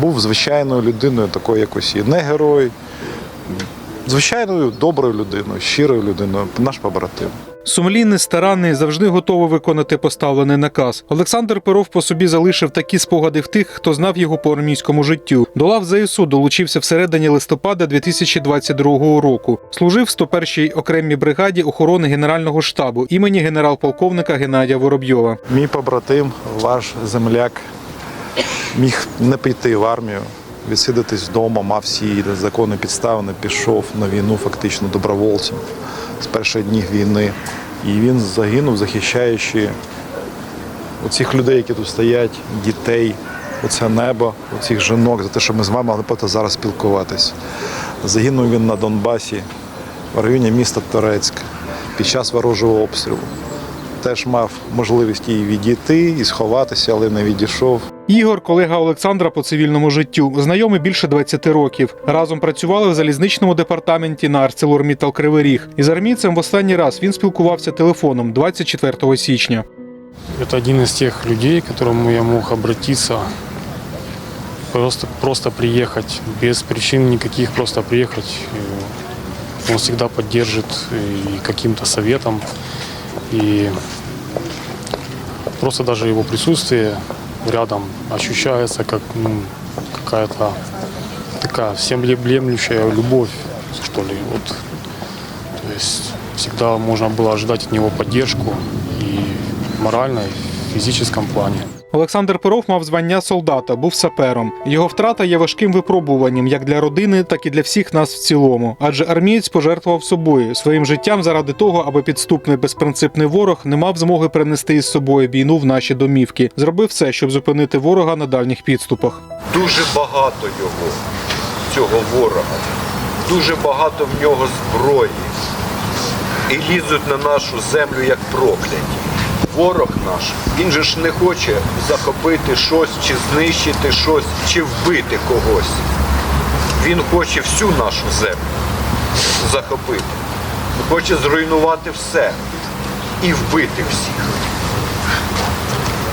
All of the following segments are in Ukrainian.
був звичайною людиною, такою якось і не герой. Звичайною доброю людиною, щирою людиною, наш побратим. Сумлінний, старанний, завжди готовий виконати поставлений наказ. Олександр Перов по собі залишив такі спогади в тих, хто знав його по армійському життю. До лав ЗСУ долучився всередині листопада 2022 року. Служив в 101-й окремій бригаді охорони Генерального штабу імені генерал-полковника Геннадія Воробйова. Мій побратим, ваш земляк, міг не піти в армію, відсидитись вдома, мав всі законні підставини, пішов на війну фактично добровольцем з перших днів війни. І він загинув, захищаючи оцих людей, які тут стоять, дітей, оце небо, оцих жінок, за те, що ми з вами могли зараз спілкуватись. Загинув він на Донбасі, в районі міста Торецьк, під час ворожого обстрілу теж мав можливість і відійти, і сховатися, але не відійшов. Ігор, колега Олександра по цивільному життю, знайомий більше 20 років. Разом працювали в залізничному департаменті на ArcelorMittal Кривий Ріг. Із армійцем в останній раз він спілкувався телефоном 24 січня. Это один из тех людей, к которому я мог обратиться, просто, просто приехать, без причин никаких, просто приехать. И Он всегда поддержит и каким-то советом, и просто даже его присутствие рядом ощущается как ну, какая-то такая всеобъемлющая любовь, что ли. Вот. То есть всегда можно было ожидать от него поддержку и моральной, физическом плане. Олександр Перов мав звання солдата, був сапером. Його втрата є важким випробуванням як для родини, так і для всіх нас в цілому. Адже армієць пожертвував собою своїм життям заради того, аби підступний безпринципний ворог не мав змоги принести із собою війну в наші домівки. Зробив все, щоб зупинити ворога на дальніх підступах. Дуже багато його, цього ворога. Дуже багато в нього зброї. І лізуть на нашу землю як прокляті. Ворог наш, він же ж не хоче захопити щось, чи знищити щось, чи вбити когось. Він хоче всю нашу землю захопити. Хоче зруйнувати все і вбити всіх.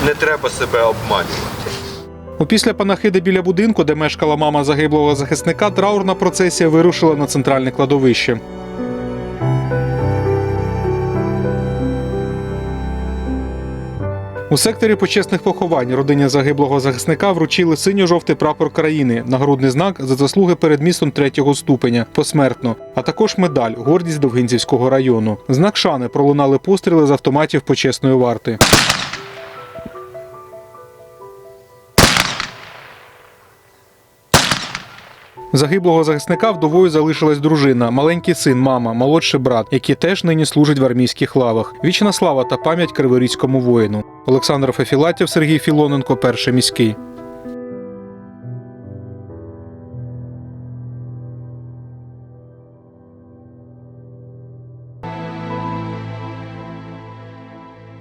Не треба себе обманювати. Після панахиди біля будинку, де мешкала мама загиблого захисника, траурна процесія вирушила на центральне кладовище. У секторі почесних поховань родині загиблого захисника вручили синьо-жовтий прапор країни, нагрудний знак за заслуги перед містом третього ступеня посмертно, а також медаль гордість Довгинцівського району. Знак шани пролунали постріли з автоматів почесної варти. Загиблого захисника вдовою залишилась дружина, маленький син, мама, молодший брат, які теж нині служать в армійських лавах. Вічна слава та пам'ять криворізькому воїну. Олександр Фефілатів, Сергій Філоненко, перший міський.